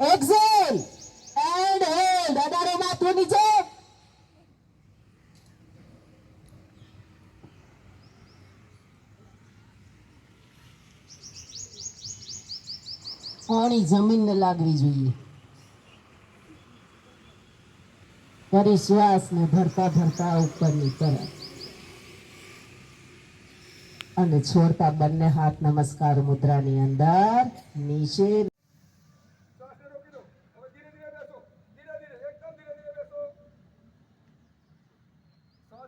Exhale and held અડાડો માથું નીચે પાણી જમીનને લાગવી જોઈએ. ફરી શ્વાસ ને ભરતા ભરતા ઉપરની તરફ. અને છોડતા બંને હાથ નમસ્કાર મુદ્રાની અંદર નીચે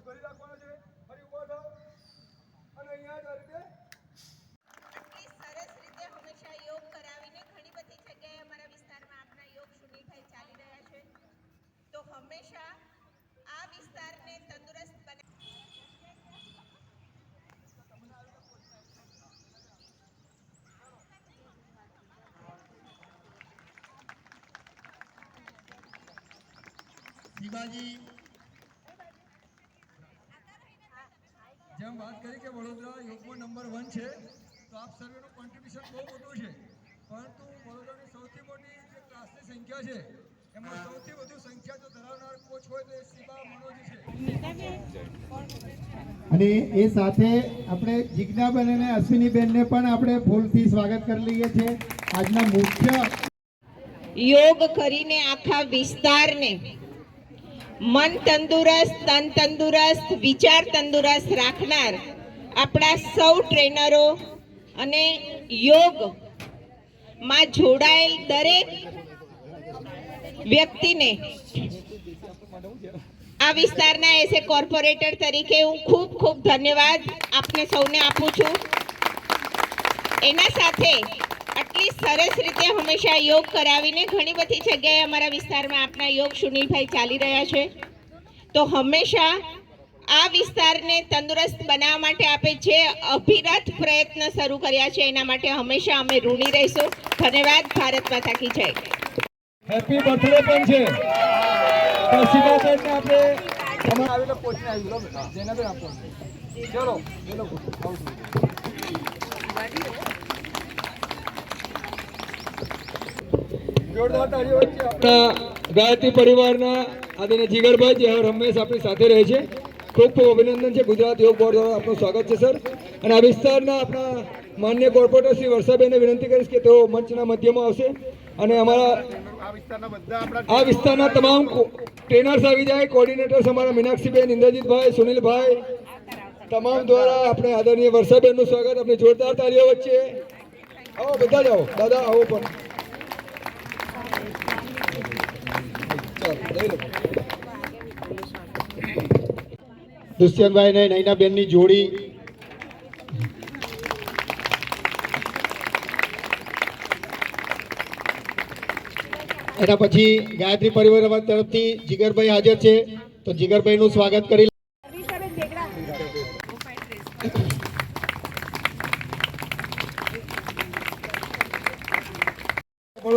ભરી રાખવાનો છે. ફરી ઊભા થાઓ. અને અહીંયા જ આ રીતે સરસ રીતે હંમેશા યોગ કરાવીને ઘણી બધી જગ્યાએ અમારા વિસ્તારમાં આપના યોગ સુનિલભાઈ ચાલી રહ્યા છે. તો હંમેશા આ વિસ્તારને તંદુરસ્ત બને. શિવાજી જેમ વાત કરી કે વડોદરા યોગમાં નંબર વન છે તો આપ સર્વેનું કોન્ટ્રીબ્યુશન બહુ મોટું છે. પરંતુ વડોદરાની સૌથી મોટી જે ક્લાસની સંખ્યા છે એમાં સૌથી વધુ સંખ્યા જો ધરાવનાર કોચ હોય તો એ શિવા મનોજી છે. અને એ સાથે આપણે જિજ્ઞાબેન અને અશ્વિનીબેનને પણ આપણે ફૂલથી સ્વાગત કરી લઈએ છીએ. આજના મુખ્ય યોગ કરીને આખા વિસ્તારને મન તંદુરસ્ત, તન તંદુરસ્ત, વિચાર તંદુરસ્ત રાખનાર આપણા સૌ ટ્રેનરો અને યોગમાં જોડાયેલ દરેક વ્યક્તિને આ વિસ્તારના એસે કોર્પોરેટર તરીકે હું ખૂબ ખૂબ ધન્યવાદ આપને સૌને આપું છું. એના સાથે આટલી સરસ રીતે હંમેશા યોગ કરાવીને ઘણી બધી જગ્યાએ અમારા વિસ્તારમાં આપના યોગ સુનિલભાઈ ચાલી રહ્યા છે. તો હંમેશા આ વિસ્તારને તંદુરસ્ત બનાવવા માટે આપે જે અભિરત પ્રયત્ન શરૂ કર્યા છે એના માટે હંમેશા અમે ઋણી રહીશું. ધન્યવાદ ભારત માતા કી જય. હેપી બર્થડે પણ છે. તો શિવાબેનને આપણે અમારે આવેલા કોચને આવી ગયો જેનાબેન આપો. ચલો એ લોકો આવજો જોરદાર તાળીઓ વચ્ચે આપણા ગાયત્રી પરિવારના આદરણીય જીગરભાઈ, જે હવે હંમેશા આપણી સાથે રહે છે. ખૂબ ખૂબ અભિનંદન છે. ગુજરાત યોગ બોર્ડ દ્વારા આપનું સ્વાગત છે, સર. અને આ વિસ્તારના આપણા માન્ય કોર્પોરેટર શ્રી વર્ષાબેનને વિનંતી કરીશ કે તેઓ મંચના મધ્યમાં આવશે. અને અમારા આ વિસ્તારના તમામ ટ્રેનર્સ આવી જાય કોર્ડિનેટર્સ અમારા મીનાક્ષીબેન, ઇન્દ્રજીતભાઈ, સુનિલભાઈ, તમામ દ્વારા આપણે આદરણીય વર્ષાબેનનું સ્વાગત, આપણે જોરદાર તાળીઓ વચ્ચે. આવો, બધા જ આવો દાદા, આવો પણ. દુષ્યંતભાઈ અને નૈનાબેનની જોડી. એના પછી ગાયત્રી પરિવાર તરફથી જીગરભાઈ હાજર છે. તો જીગરભાઈનું સ્વાગત કરી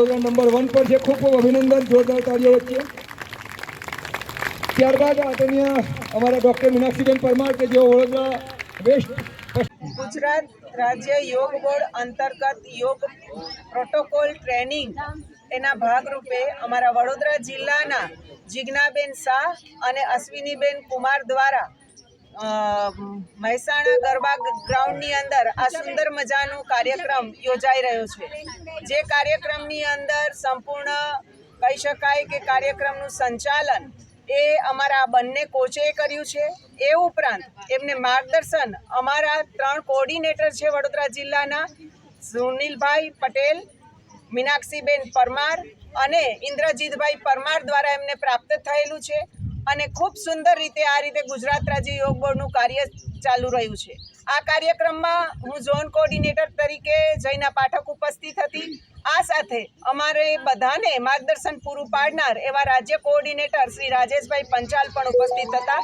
વડોદરા નંબર વન પર છે ખૂબ ખૂબ અભિનંદન જોરદાર તાળીઓ વચ્ચે. ત્યારબાદ આદરણીય અમારા ડૉક્ટર મીનાક્ષીબેન પરમાર કે જેઓ વડોદરા વેસ્ટ ગુજરાત રાજ્ય યોગ બોર્ડ અંતર્ગત યોગ પ્રોટોકોલ ટ્રેનિંગ એના ભાગરૂપે અમારા વડોદરા જિલ્લાના જિજ્ઞાબેન શાહ અને અશ્વિનીબેન કુમાર દ્વારા મહેસાણા ગરબા ગ્રાઉન્ડની અંદર આ સુંદર મજાનો કાર્યક્રમ યોજાઈ રહ્યો છે. જે કાર્યક્રમની અંદર સંપૂર્ણ કહી શકાય કે કાર્યક્રમનું સંચાલન એ અમારા બંને કોચે કર્યું છે. એ ઉપરાંત એમને માર્ગદર્શન અમારા ત્રણ કોર્ડિનેટર છે વડોદરા જિલ્લાના, સુનિલભાઈ પટેલ, મીનાક્ષીબેન પરમાર અને ઇન્દ્રજીતભાઈ પરમાર દ્વારા એમને પ્રાપ્ત થયેલું છે. અને ખૂબ સુંદર રીતે આ રીતે ગુજરાત રાજ્ય યોગ બોર્ડનું કાર્ય ચાલુ રહ્યું છે. આ કાર્યક્રમમાં હું ઝોન કોર્ડિનેટર તરીકે જયના પાઠક ઉપસ્થિત હતી. આ સાથે અમારે બધાને માર્ગદર્શન પૂરું પાડનાર એવા રાજ્ય કોઓર્ડિનેટર શ્રી રાજેશભાઈ પંચાલ પણ ઉપસ્થિત હતા.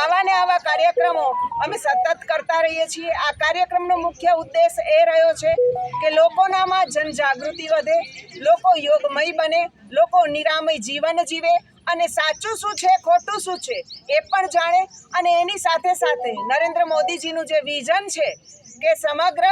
આવા ને આવા કાર્યક્રમો અમે સતત કરતા રહીએ છીએ. આ કાર્યક્રમનો મુખ્ય ઉદ્દેશ એ રહ્યો છે કે લોકોનામાં જનજાગૃતિ વધે, લોકો યોગમય બને, લોકો નિરામય જીવન જીવે અને સાચું શું છે, ખોટું શું છે, એ પણ જાણે. અને એની સાથે સાથે નરેન્દ્ર મોદીજીનું જે વિઝન છે કે સમગ્ર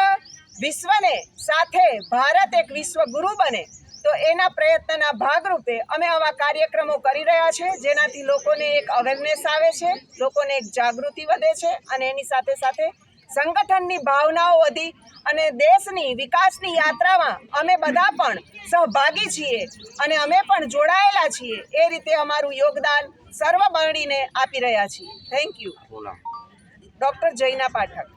વિશ્વને સાથે ભારત એક વિશ્વ ગુરુ બને, તો એના પ્રયત્નના ભાગરૂપે અમે આવા કાર્યક્રમો કરી રહ્યા છે, જેનાથી લોકોને એક અવેરનેસ આવે છે, લોકોને એક જાગૃતિ વધે છે, અને એની સાથે સાથે સંગઠનની ભાવનાઓ વધી અને દેશની વિકાસની યાત્રામાં અમે બધા પણ સહભાગી છીએ અને અમે પણ જોડાયેલા છીએ. એ રીતે અમારું યોગદાન સર્વ બળીને આપી રહ્યા છીએ. Thank you doctor Jaina Pathak.